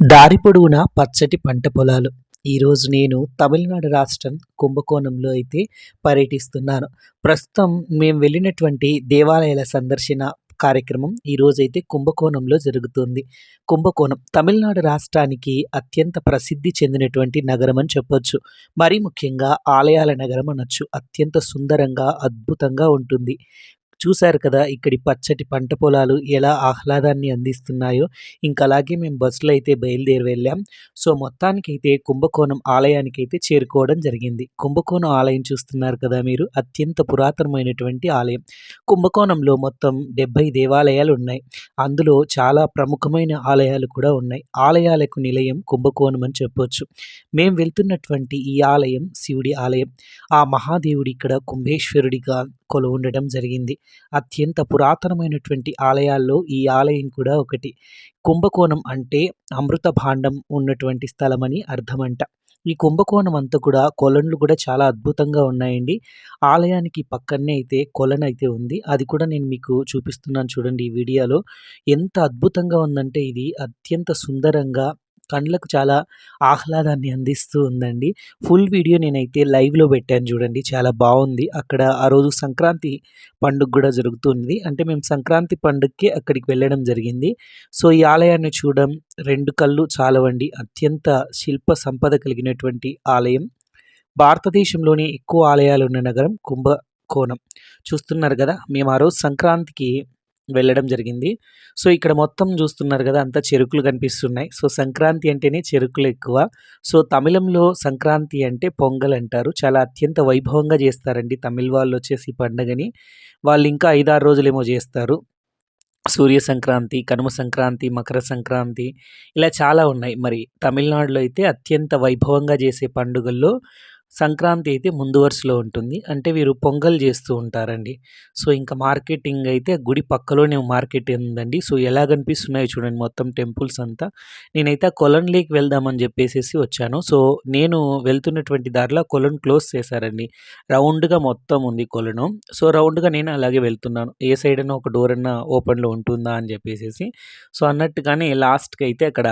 దారి పొడవునా పచ్చటి పంట పొలాలు. ఈరోజు నేను తమిళనాడు రాష్ట్రం కుంభకోణంలో అయితే పర్యటిస్తున్నాను. ప్రస్తుతం మేము వెళ్ళినటువంటి దేవాలయాల సందర్శన కార్యక్రమం ఈరోజైతే కుంభకోణంలో జరుగుతుంది. కుంభకోణం తమిళనాడు రాష్ట్రానికి అత్యంత ప్రసిద్ధి చెందినటువంటి నగరం అని చెప్పొచ్చు. మరీ ముఖ్యంగా ఆలయాల నగరం అనొచ్చు. అత్యంత సుందరంగా అద్భుతంగా ఉంటుంది. చూశారు కదా ఇక్కడి పచ్చటి పంట పొలాలు ఎలా ఆహ్లాదాన్ని అందిస్తున్నాయో. ఇంకా అలాగే మేము బస్సులో అయితే బయలుదేరి వెళ్ళాం. సో మొత్తానికైతే కుంభకోణం ఆలయానికి అయితే చేరుకోవడం జరిగింది. కుంభకోణం ఆలయం చూస్తున్నారు కదా మీరు అత్యంత పురాతనమైనటువంటి ఆలయం. కుంభకోణంలో మొత్తం డెబ్బై దేవాలయాలు ఉన్నాయి. అందులో చాలా ప్రముఖమైన ఆలయాలు కూడా ఉన్నాయి. ఆలయాలకు నిలయం కుంభకోణం అని చెప్పొచ్చు. మేము వెళ్తున్నటువంటి ఈ ఆలయం శివుడి ఆలయం. ఆ మహాదేవుడి ఇక్కడ కుంభేశ్వరుడిగా కొలు ఉండడం జరిగింది. అత్యంత పురాతనమైనటువంటి ఆలయాల్లో ఈ ఆలయం కూడా ఒకటి. కుంభకోణం అంటే అమృత భాండం ఉన్నటువంటి స్థలమని అర్థమంట. ఈ కుంభకోణం అంతా కూడా కొలన్లు కూడా చాలా అద్భుతంగా ఉన్నాయండి. ఆలయానికి పక్కనే అయితే కొలను అయితే ఉంది. అది కూడా నేను మీకు చూపిస్తున్నాను చూడండి ఈ వీడియోలో. ఎంత అద్భుతంగా ఉందంటే ఇది అత్యంత సుందరంగా కళ్ళకు చాలా ఆహ్లాదాన్ని అందిస్తూ ఉందండి. ఫుల్ వీడియో నేనైతే లైవ్లో పెట్టాను చూడండి చాలా బాగుంది. అక్కడ ఆ రోజు సంక్రాంతి పండుగ కూడా జరుగుతుంది. అంటే మేము సంక్రాంతి పండుగకి అక్కడికి వెళ్ళడం జరిగింది. సో ఈ ఆలయాన్ని చూడడం రెండు కళ్ళు చాలవండి. అత్యంత శిల్ప సంపద కలిగినటువంటి ఆలయం. భారతదేశంలోని ఎక్కువ ఆలయాలు ఉన్న నగరం కుంభకోణం. చూస్తున్నారు కదా మేము ఆ రోజు సంక్రాంతికి వెళ్ళడం జరిగింది. సో ఇక్కడ మొత్తం చూస్తున్నారు కదా అంతా చెరుకులు కనిపిస్తున్నాయి. సో సంక్రాంతి అంటేనే చెరుకులు ఎక్కువ. సో తమిళంలో సంక్రాంతి అంటే పొంగల్ అంటారు. చాలా అత్యంత వైభవంగా చేస్తారండి తమిళ వాళ్ళు వచ్చేసి పండగని. వాళ్ళు ఇంకా ఐదారు రోజులేమో చేస్తారు. సూర్య సంక్రాంతి కనుమ సంక్రాంతి మకర సంక్రాంతి ఇలా చాలా ఉన్నాయి. మరి తమిళనాడులో అయితే అత్యంత వైభవంగా చేసే పండుగల్లో సంక్రాంతి అయితే ముందు వరుసలో ఉంటుంది. అంటే వీరు పొంగల్ చేస్తూ ఉంటారండి. సో ఇంకా మార్కెటింగ్ అయితే గుడి పక్కలోనే మార్కెట్ ఉందండి. సో ఎలా కనిపిస్తున్నాయో చూడండి మొత్తం టెంపుల్స్ అంతా. నేనైతే కొలన్ లేక్ వెళ్దామని చెప్పేసి వచ్చాను. సో నేను వెళ్తున్నటువంటి దారిలో కొలన్ క్లోజ్ చేశారండి. రౌండ్గా మొత్తం ఉంది కొలను. సో రౌండ్గా నేను అలాగే వెళ్తున్నాను. ఏ సైడ్ అయినా ఒక డోర్ అన్నా ఓపెన్లో ఉంటుందా అని చెప్పేసి సో అన్నట్టుగానే లాస్ట్కి అయితే అక్కడ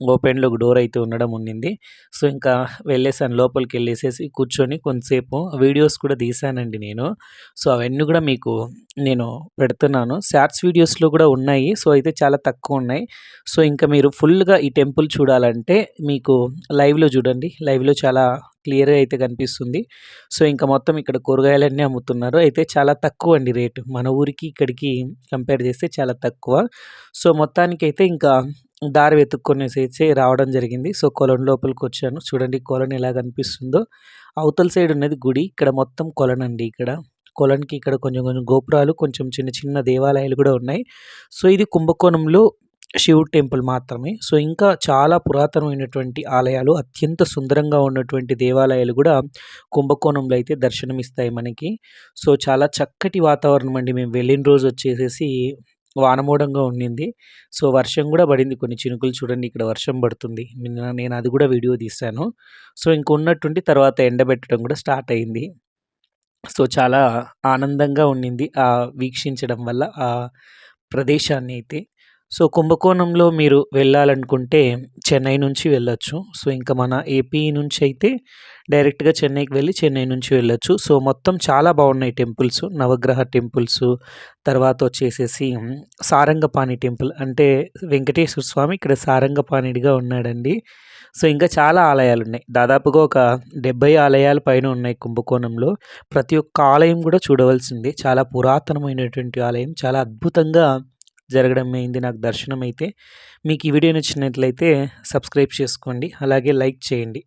ఓపెన్లో ఒక డోర్ అయితే ఉండడం ఉండింది సో ఇంకా వెళ్ళేసాను. లోపలికి వెళ్ళేసేసి కూర్చొని కొంతసేపు వీడియోస్ కూడా తీసానండి నేను. సో అవన్నీ కూడా మీకు నేను పెడుతున్నాను. షార్ట్స్ వీడియోస్లో కూడా ఉన్నాయి. సో అయితే చాలా తక్కువ ఉన్నాయి. సో ఇంకా మీరు ఫుల్గా ఈ టెంపుల్ చూడాలంటే మీకు లైవ్లో చూడండి. లైవ్లో చాలా క్లియర్గా అయితే కనిపిస్తుంది. సో ఇంకా మొత్తం ఇక్కడ కూరగాయలన్నీ అమ్ముతున్నారు. అయితే చాలా తక్కువ అండి రేటు. మన ఊరికి ఇక్కడికి కంపేర్ చేస్తే చాలా తక్కువ. సో మొత్తానికైతే ఇంకా దారి వెతుక్కొనేసేసి రావడం జరిగింది. సో కొలను లోపలికి వచ్చాను. చూడండి కొలను ఎలా కనిపిస్తుందో. అవతల సైడ్ ఉన్నది గుడి. ఇక్కడ మొత్తం కొలనండి ఇక్కడ. కొలన్కి ఇక్కడ కొంచెం కొంచెం గోపురాలు కొంచెం చిన్న చిన్న దేవాలయాలు కూడా ఉన్నాయి. సో ఇది కుంభకోణంలో శివుడు టెంపుల్ మాత్రమే. సో ఇంకా చాలా పురాతనమైనటువంటి ఆలయాలు అత్యంత సుందరంగా ఉన్నటువంటి దేవాలయాలు కూడా కుంభకోణంలో అయితే దర్శనమిస్తాయి మనకి. సో చాలా చక్కటి వాతావరణం అండి. మేము వెళ్ళిన రోజు వచ్చేసేసి వానమూడంగా ఉండింది. సో వర్షం కూడా పడింది. కొన్ని చినుకులు చూడండి ఇక్కడ వర్షం పడుతుంది. నేను అది కూడా వీడియో తీశాను. సో ఇంకున్నట్టుండి తర్వాత ఎండబెట్టడం కూడా స్టార్ట్ అయింది. సో చాలా ఆనందంగా ఉండింది. ఆ వీక్షించడం వల్ల ఆ ప్రదేశాన్ని అయితే. సో కుంభకోణంలో మీరు వెళ్ళాలనుకుంటే చెన్నై నుంచి వెళ్ళొచ్చు. సో ఇంకా మన ఏపీ నుంచి అయితే డైరెక్ట్గా చెన్నైకి వెళ్ళి చెన్నై నుంచి వెళ్ళొచ్చు. సో మొత్తం చాలా బాగున్నాయి టెంపుల్స్. నవగ్రహ టెంపుల్స్ తర్వాత వచ్చేసేసి సారంగపాణి టెంపుల్. అంటే వెంకటేశ్వర స్వామి ఇక్కడ సారంగపాణిడిగా ఉన్నాడండి. సో ఇంకా చాలా ఆలయాలు ఉన్నాయి దాదాపుగా ఒక డెబ్బై ఆలయాల పైన ఉన్నాయి కుంభకోణంలో. ప్రతి ఒక్క ఆలయం కూడా చూడవలసింది. చాలా పురాతనమైనటువంటి ఆలయం. చాలా అద్భుతంగా జరగడం అయింది. నాకు దర్శనం అయితే మీకు ఈ వీడియో నచ్చినట్లయితే సబ్స్క్రైబ్ చేసుకోండి. అలాగే లైక్ చేయండి.